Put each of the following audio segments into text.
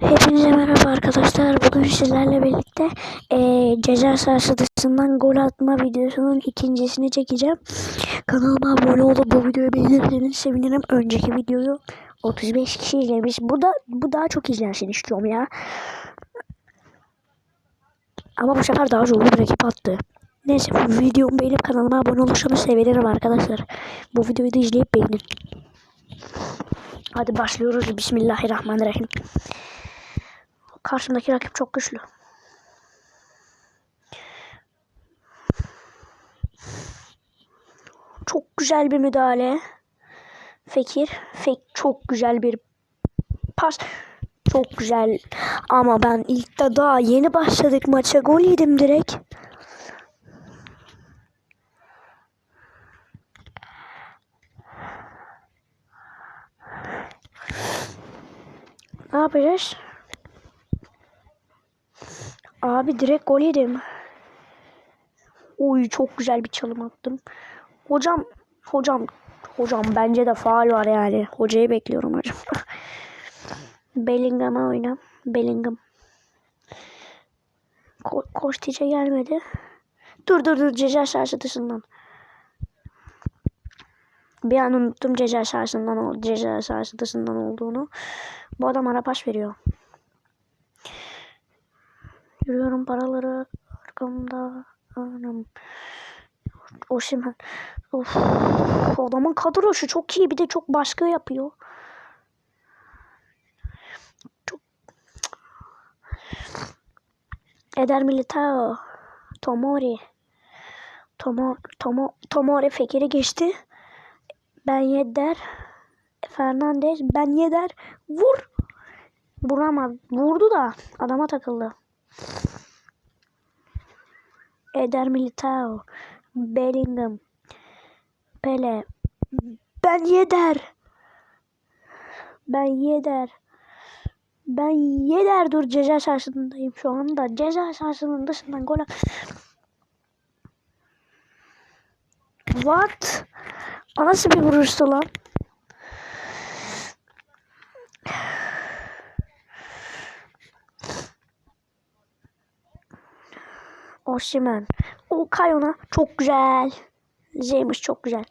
Hepinize merhaba arkadaşlar. Bugün sizlerle birlikte eee ceza sahası dışından gol atma videosunun ikincisini çekeceğim. Kanalıma abone olup bu videoyu beğenirseniz sevinirim. Önceki videoyu 35 kişi izlemiş. Bu da bu daha çok izlensin istiyorum ya. Ama bu sefer daha zorlu bir rakip attı. Neyse videomu beğenip kanalıma abone olursanız sevinirim arkadaşlar. Bu videoyu da izleyip beğenin. Hadi başlıyoruz. Bismillahirrahmanirrahim. Karşımdaki rakip çok güçlü. Çok güzel bir müdahale. Fekir. Fek çok güzel bir pas. Çok güzel. Ama ben ilk de daha yeni başladık maça. Gol yedim direkt. Ne yapacağız? Abi direkt gol yedim. Uy çok güzel bir çalım attım. Hocam, hocam, hocam bence de faal var yani. Hocayı bekliyorum hocam. Bellingham'a oyna. Bellingham. Ko Kostiç'e gelmedi. Dur dur dur ceza sahası dışından. Bir an unuttum ceza sahasından ceza sahası dışından olduğunu. Bu adam ara pas veriyor. Yürüyorum paraları arkamda anam. Osimhen. Of. Adamın kadrosu çok iyi bir de çok baskı yapıyor. Çok... Eder Militao. Tomori. Tomo, Tomo, Tomori Fekir'i geçti. Ben Yedder. Fernandez. Ben Yedder. Vur. Vuramadı. Vurdu da adama takıldı. Eder Militao, Bellingham, Pele, Ben Yedder, Ben Yedder, Ben Yedder dur ceza sahasındayım şu anda. Ceza sahasının dışından gol What? O nasıl bir vuruştu lan? Osimhen. O Kayon'a çok güzel. Zemiş çok güzel.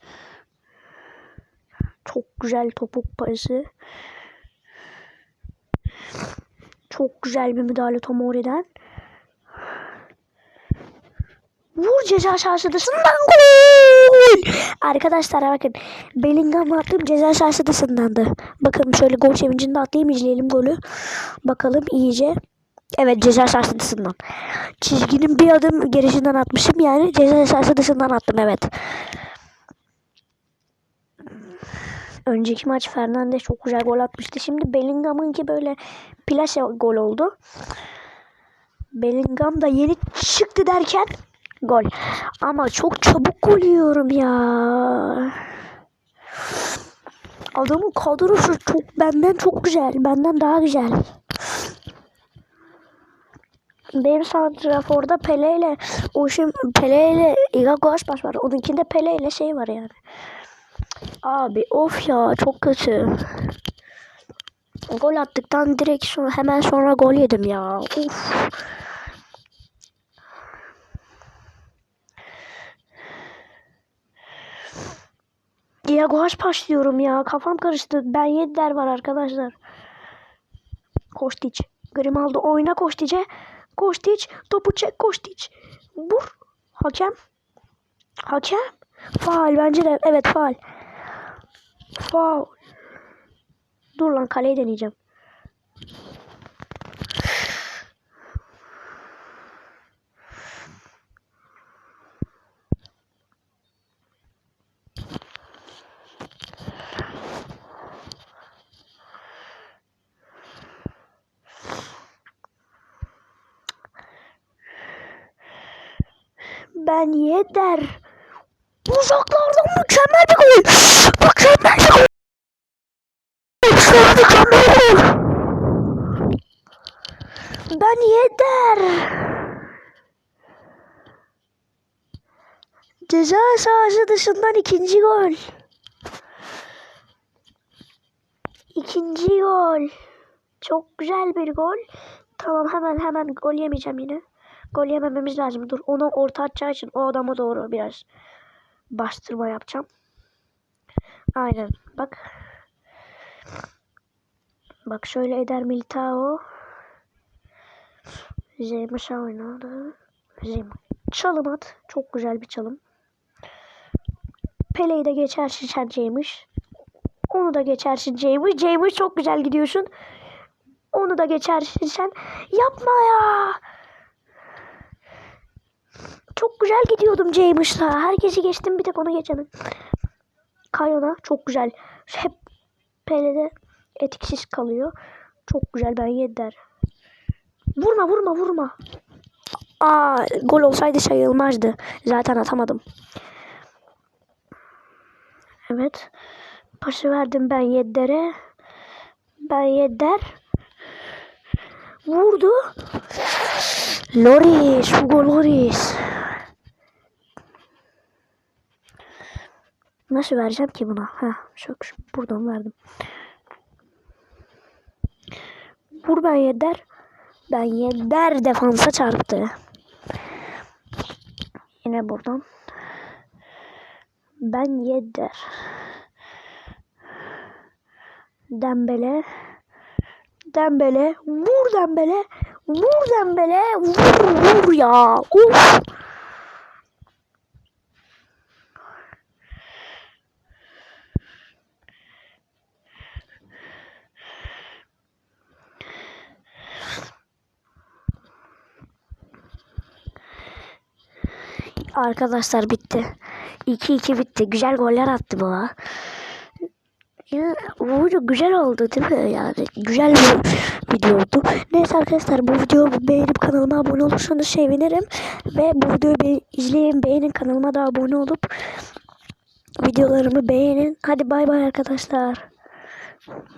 Çok güzel topuk pası. Çok güzel bir müdahale Tomori'den. Vur ceza sahası dışından gol. Arkadaşlar bakın Bellingham attığım ceza sahası dışındandı. Bakın şöyle gol sevincinde atlayayım izleyelim golü. Bakalım iyice. Evet ceza sahası dışından. Çizginin bir adım gerisinden atmışım yani ceza sahası dışından attım evet. Önceki maç Fernandes çok güzel gol atmıştı. Şimdi Bellingham'ınki böyle plase gol oldu. Bellingham da yeni çıktı derken gol. Ama çok çabuk gol yiyorum ya. Adamın kadrosu çok benden çok güzel. Benden daha güzel. Benim santraforda Pele ile Oşim Pele ile Igago Aspas var. Onunkinde Pele ile şey var yani. Abi of ya çok kötü. Gol attıktan direkt sonra hemen sonra gol yedim ya. Uf. Diego Aspas diyorum ya. Kafam karıştı. Ben yediler var arkadaşlar. Kostić. Grimaldo oyna Kostić'e. Kostić topu çek Kostić. Vur. Hakem. Hakem. Faal bence de evet faal. Faal. Dur lan kaleyi deneyeceğim. Ben Yedder. Uzaklardan mükemmel bir gol. Mükemmel bir gol. Mükemmel bir gol. Ben Yedder. Ceza sahası dışından ikinci gol. İkinci gol. Çok güzel bir gol. Tamam hemen hemen gol yemeyeceğim yine. Gol yemememiz lazım. Dur onu orta atacağı için o adama doğru biraz bastırma yapacağım. Aynen. Bak. Bak şöyle eder Militao. Zeymuş'a oynadı. Zeym. Çalım at. Çok güzel bir çalım. Pele'yi de geçersin sen Ceymiş. Onu da geçersin Ceymiş. Ceymiş çok güzel gidiyorsun. Onu da geçersin sen. Yapma ya. Çok güzel gidiyordum Ceymiş'la. Herkesi geçtim bir tek onu geçemedim. Kayona çok güzel. Hep Pele'de etkisiz kalıyor. Çok güzel ben yediler. Vurma vurma vurma. Aa gol olsaydı sayılmazdı. Zaten atamadım. Evet. Pası verdim ben Yedder'e. Ben Yedder. Vurdu. Loris. Hugo Loris. Nasıl vereceğim ki buna? Ha, şu buradan verdim. Vur ben Yedder. Ben Yedder defansa çarptı. Yine buradan. Ben Yedder. Dembele. Dembele. Vur Dembele. Vur Dembele. Vur vur ya. Uf. Arkadaşlar bitti. 2-2 bitti. Güzel goller attı bu. Ya, da güzel oldu değil mi? Yani güzel bir video oldu. Neyse arkadaşlar bu videoyu beğenip kanalıma abone olursanız sevinirim. Ve bu videoyu be izleyin beğenin kanalıma da abone olup videolarımı beğenin. Hadi bay bay arkadaşlar.